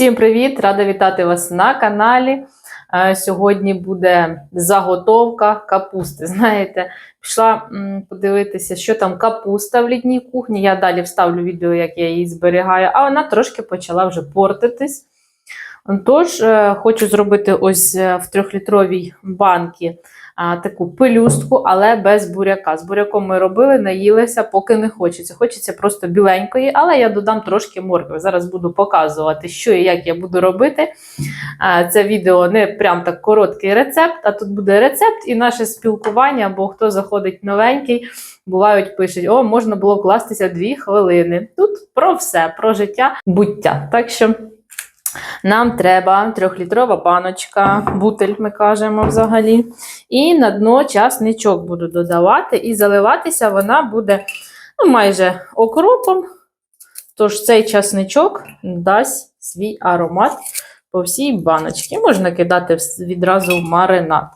Всім привіт! Рада вітати вас на каналі. Е, Сьогодні буде заготовка капусти. Знаєте, пішла подивитися, що там капуста в літній кухні. Я далі вставлю відео, як я її зберігаю, а вона трошки почала вже портитись. Тож, е, хочу зробити ось е, в трьохлітровій банці а, таку пелюстку, але без буряка. З буряком ми робили, наїлися, поки не хочеться. Хочеться просто біленької, але я додам трошки моркви. Зараз буду показувати, що і як я буду робити. А, Це відео не прям так короткий рецепт, а тут буде рецепт і наше спілкування, бо хто заходить новенький, бувають, пишуть: о, можна було вкластися дві хвилини. Тут про все, про життя, буття. Так що. Нам треба трьохлітрова баночка, бутель, ми кажемо взагалі. І на дно часничок буду додавати, і заливатися вона буде ну, майже окропом. Тож цей часничок дасть свій аромат по всій баночці. Можна кидати відразу в маринад.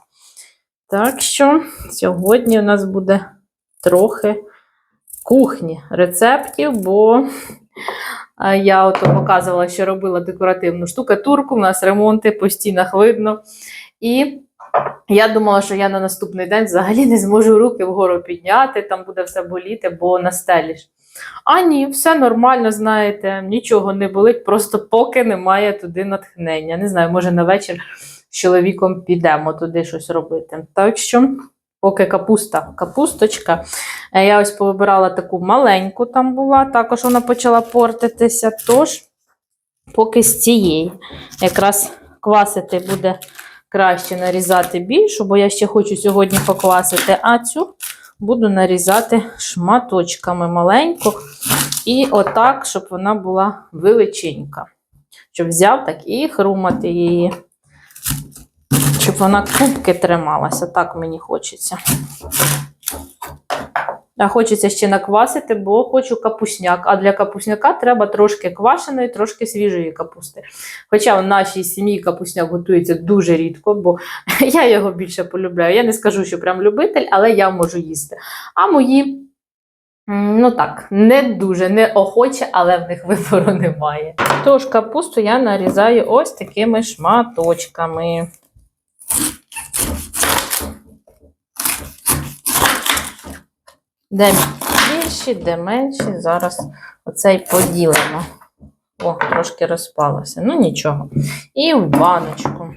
Так що сьогодні у нас буде трохи кухні рецептів, бо Я от показувала, що робила декоративну штукатурку, у нас ремонти по стінах видно. І я думала, що я на наступний день взагалі не зможу руки вгору підняти, там буде все боліти, бо настеліш. А ні, все нормально, знаєте, нічого не болить, просто поки немає туди натхнення. Не знаю, може на вечір з чоловіком підемо туди щось робити. Так що, поки капуста, капусточка. Е, Я ось повибирала таку маленьку там була, також вона почала портитися. Тож, поки з цієї якраз квасити буде краще нарізати більшу, бо я ще хочу сьогодні поквасити, а цю буду нарізати шматочками маленьку. І отак, щоб вона була величенька. Щоб взяв так і хрумати її. Щоб вона кубки трималася, так мені хочеться. А хочеться ще наквасити, бо хочу капусняк. А для капусняка треба трошки квашеної, трошки свіжої капусти. Хоча в нашій сім'ї капусняк готується дуже рідко, бо я його більше полюбляю. Я не скажу, що прям любитель, але я можу їсти. А мої, ну так, не дуже неохоче, але в них вибору немає. Тож капусту я нарізаю ось такими шматочками. Де більші, де менші. Зараз оцей поділимо. О, трошки розпалося. Ну нічого. І в баночку.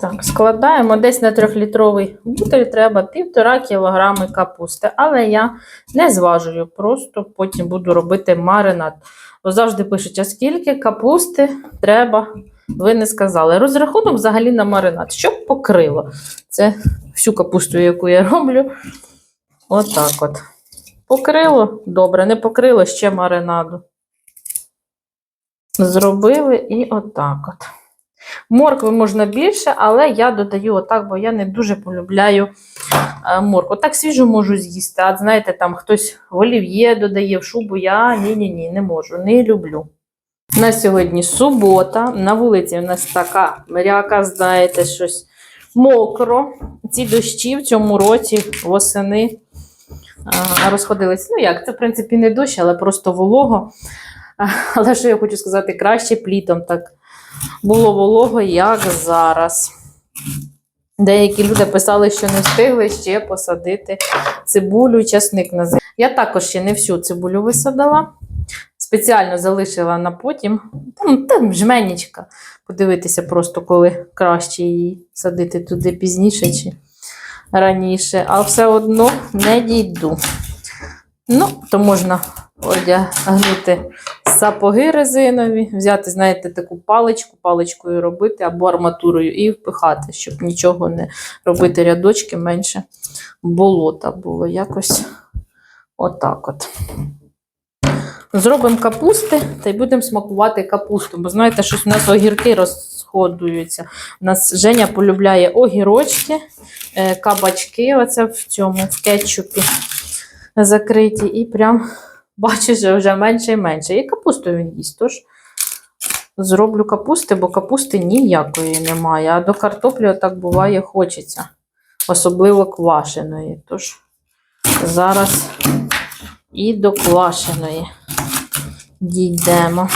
Так, складаємо десь на трьохлітровий бутиль треба півтора кілограми капусти. Але я не зважую, просто потім буду робити маринад. Бо завжди пишуть, а скільки капусти треба, ви не сказали. Розрахунок взагалі на маринад, щоб покрило. Це всю капусту, яку я роблю. Отак от. Покрило, добре, не покрило ще маринаду. Зробили і отак от. Моркви можна більше, але я додаю отак, бо я не дуже полюбляю е, моркву. Так свіжу можу з'їсти. А знаєте, там хтось в олів'є додає в шубу. Я ні-ні-ні, не можу, не люблю. На сьогодні субота. На вулиці у нас така мряка, знаєте, щось мокро. Ці дощі в цьому році восени розходились. Ну як, це в принципі не дощ, але просто волого. Але що я хочу сказати, краще плітом так було волого, як зараз. Деякі люди писали, що не встигли ще посадити цибулю часник на землю. Я також ще не всю цибулю висадила. Спеціально залишила на потім. Там, там жменічка. Подивитися просто, коли краще її садити туди пізніше чи раніше. А все одно не дійду. Ну, то можна одягнути сапоги резинові, взяти, знаєте, таку паличку, паличкою робити або арматурою і впихати, щоб нічого не робити рядочки, менше болота було. Якось отак от. Зробимо капусти та й будемо смакувати капусту. Бо знаєте, щось у нас огірки розходуються. У нас Женя полюбляє огірочки, е, кабачки, оце в цьому, в кетчупі закриті. І прям бачу, що вже менше і менше. І капусту він їсть. Тож зроблю капусти, бо капусти ніякої немає. А до картоплі отак буває хочеться. Особливо квашеної. Тож зараз і до квашеної дійдемо.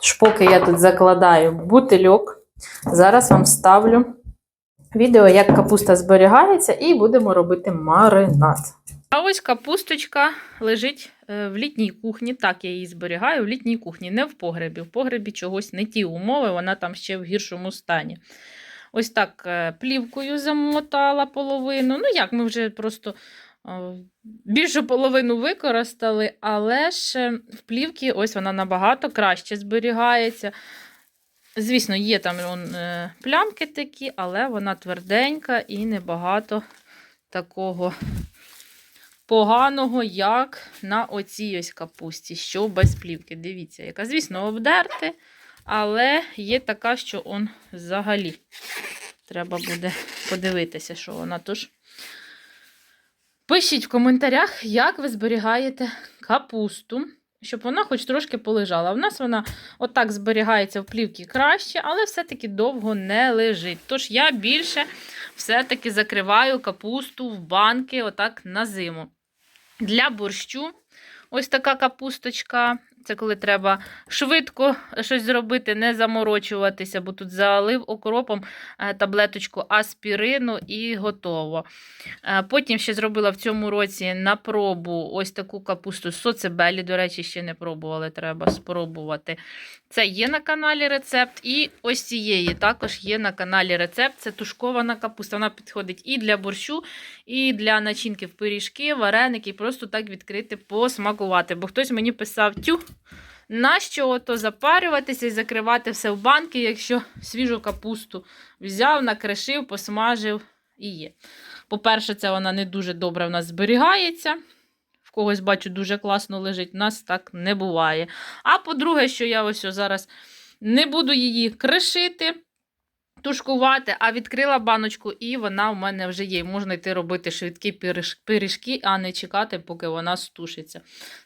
Тож, поки я тут закладаю бутильок, зараз вам ставлю відео, як капуста зберігається, і будемо робити маринад. А ось капусточка лежить е, в літній кухні. Так, я її зберігаю в літній кухні, не в погребі. В погребі чогось не ті умови, вона там ще в гіршому стані. Ось так е, плівкою замотала половину. Ну, як ми вже просто більшу половину використали, але ж е, в плівці ось вона набагато краще зберігається. Звісно, є там он, е, плямки такі, але вона тверденька і небагато такого поганого, як на оцій ось капусті, що без плівки. Дивіться, яка, звісно, обдерти, але є така, що он взагалі треба буде подивитися, що вона. Тож пишіть в коментарях, як ви зберігаєте капусту, щоб вона хоч трошки полежала. У нас вона отак зберігається в плівці краще, але все-таки довго не лежить. Тож я більше все-таки закриваю капусту в банки отак на зиму. Для борщу ось така капусточка. Це коли треба швидко щось зробити, не заморочуватися, бо тут залив окропом е, таблеточку аспірину і готово. Е, Потім ще зробила в цьому році на пробу ось таку капусту соцебелі. До речі, ще не пробували, треба спробувати. Це є на каналі рецепт. І ось цієї також є на каналі рецепт. Це тушкована капуста. Вона підходить і для борщу, і для начинки в пиріжки, вареники, і просто так відкрити, посмакувати. Бо хтось мені писав, тю, нащо ото запарюватися і закривати все в банки, якщо свіжу капусту взяв, накришив, посмажив і є. По-перше, це вона не дуже добре в нас зберігається. В когось, бачу, дуже класно лежить, у нас так не буває. А по-друге, що я ось зараз не буду її кришити, тушкувати, а відкрила баночку, і вона в мене вже є. Можна йти робити швидкі пиріжки, а не чекати, поки вона стушиться.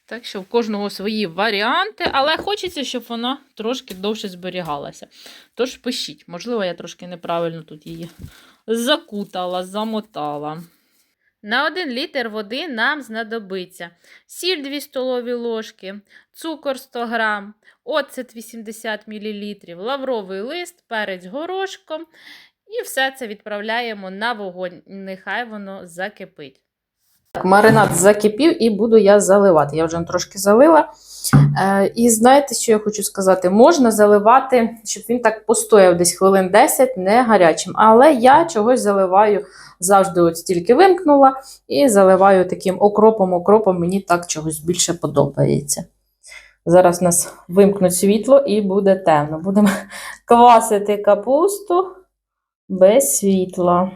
Так що в кожного свої варіанти, але хочеться, щоб вона трошки довше зберігалася. Тож пишіть, можливо, я трошки неправильно тут її закутала, замотала. На 1 літр води нам знадобиться сіль 2 столові ложки, цукор 100 грам, оцет 80 мл, лавровий лист, перець горошком. І все це відправляємо на вогонь. Нехай воно закипить. Так, маринад закипів і буду я заливати. Я вже трошки залила. Е, і знаєте, що я хочу сказати? Можна заливати, щоб він так постояв десь хвилин 10, не гарячим. Але я чогось заливаю завжди от стільки вимкнула і заливаю таким окропом-окропом. Мені так чогось більше подобається. Зараз у нас вимкнуть світло і буде темно. Будемо квасити капусту без світла.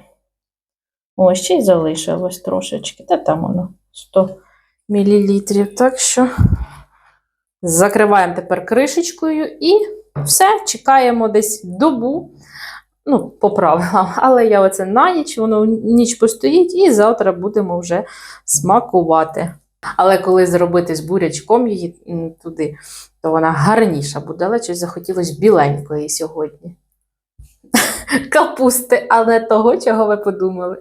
О, ще й залишилось трошечки. Та там воно 100 мл. Так що закриваємо тепер кришечкою і все, чекаємо десь добу. Ну, по правилам, але я оце на ніч, воно ніч постоїть, і завтра будемо вже смакувати. Але коли зробити з бурячком її туди, то вона гарніша буде, але щось захотілося біленької сьогодні. Капусти, а не того, чого ви подумали.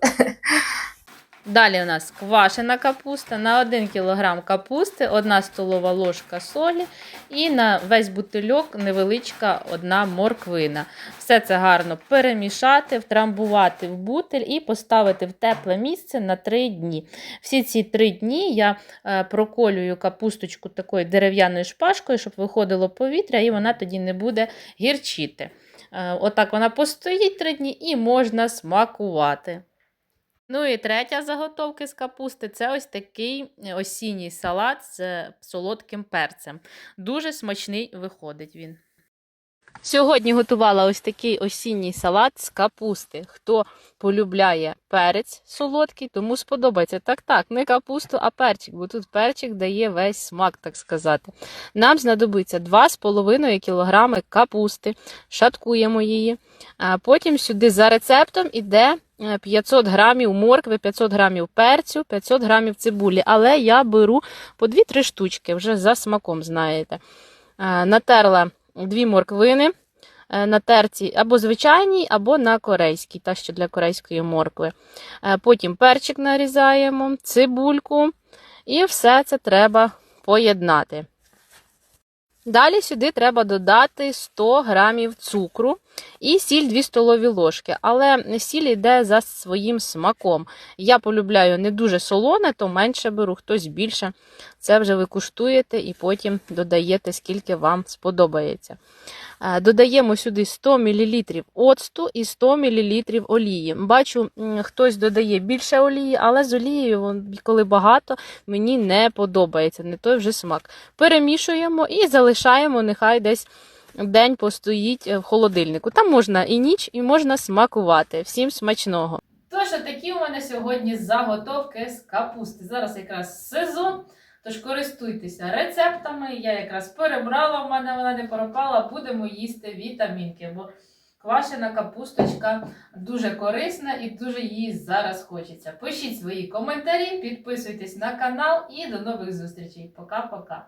Далі у нас квашена капуста на 1 кг капусти, 1 столова ложка солі і на весь бутильок невеличка одна морквина. Все це гарно перемішати, втрамбувати в бутиль і поставити в тепле місце на 3 дні. Всі ці 3 дні я е, проколюю капусточку такою дерев'яною шпажкою, щоб виходило повітря, і вона тоді не буде гірчити. Е, Отак вона постоїть три дні і можна смакувати. Ну і третя заготовка з капусти це ось такий осінній салат з солодким перцем. Дуже смачний виходить він. Сьогодні готувала ось такий осінній салат з капусти. Хто полюбляє перець солодкий, тому сподобається. Так, так, не капусту, а перчик, бо тут перчик дає весь смак, так сказати. Нам знадобиться 2,5 кг капусти, шаткуємо її. Потім сюди за рецептом іде е, 500 грамів моркви, 500 грамів перцю, 500 грамів цибулі. Але я беру по 2-3 штучки, вже за смаком, знаєте. Е, Натерла дві морквини е, на терці або звичайній, або на корейській, та що для корейської моркви. Е, Потім перчик нарізаємо, цибульку, і все це треба поєднати. Далі сюди треба додати 100 грамів цукру і сіль 2 столові ложки. Але сіль йде за своїм смаком. Я полюбляю не дуже солоне, то менше беру, хтось більше. Це вже ви куштуєте і потім додаєте, скільки вам сподобається. Додаємо сюди 100 мл оцту і 100 мл олії. Бачу, хтось додає більше олії, але з олією, коли багато, мені не подобається, не той вже смак. Перемішуємо і залишаємо, нехай десь день постоїть е, в холодильнику. Там можна і ніч, і можна смакувати. Всім смачного. Тож, такі у мене сьогодні заготовки з капусти. Зараз якраз сезон. Тож користуйтеся рецептами. Я якраз перебрала, в мене вона не пропала. Будемо їсти вітамінки, бо квашена капусточка дуже корисна і дуже її зараз хочеться. Пишіть свої коментарі, підписуйтесь на канал і до нових зустрічей. Пока-пока.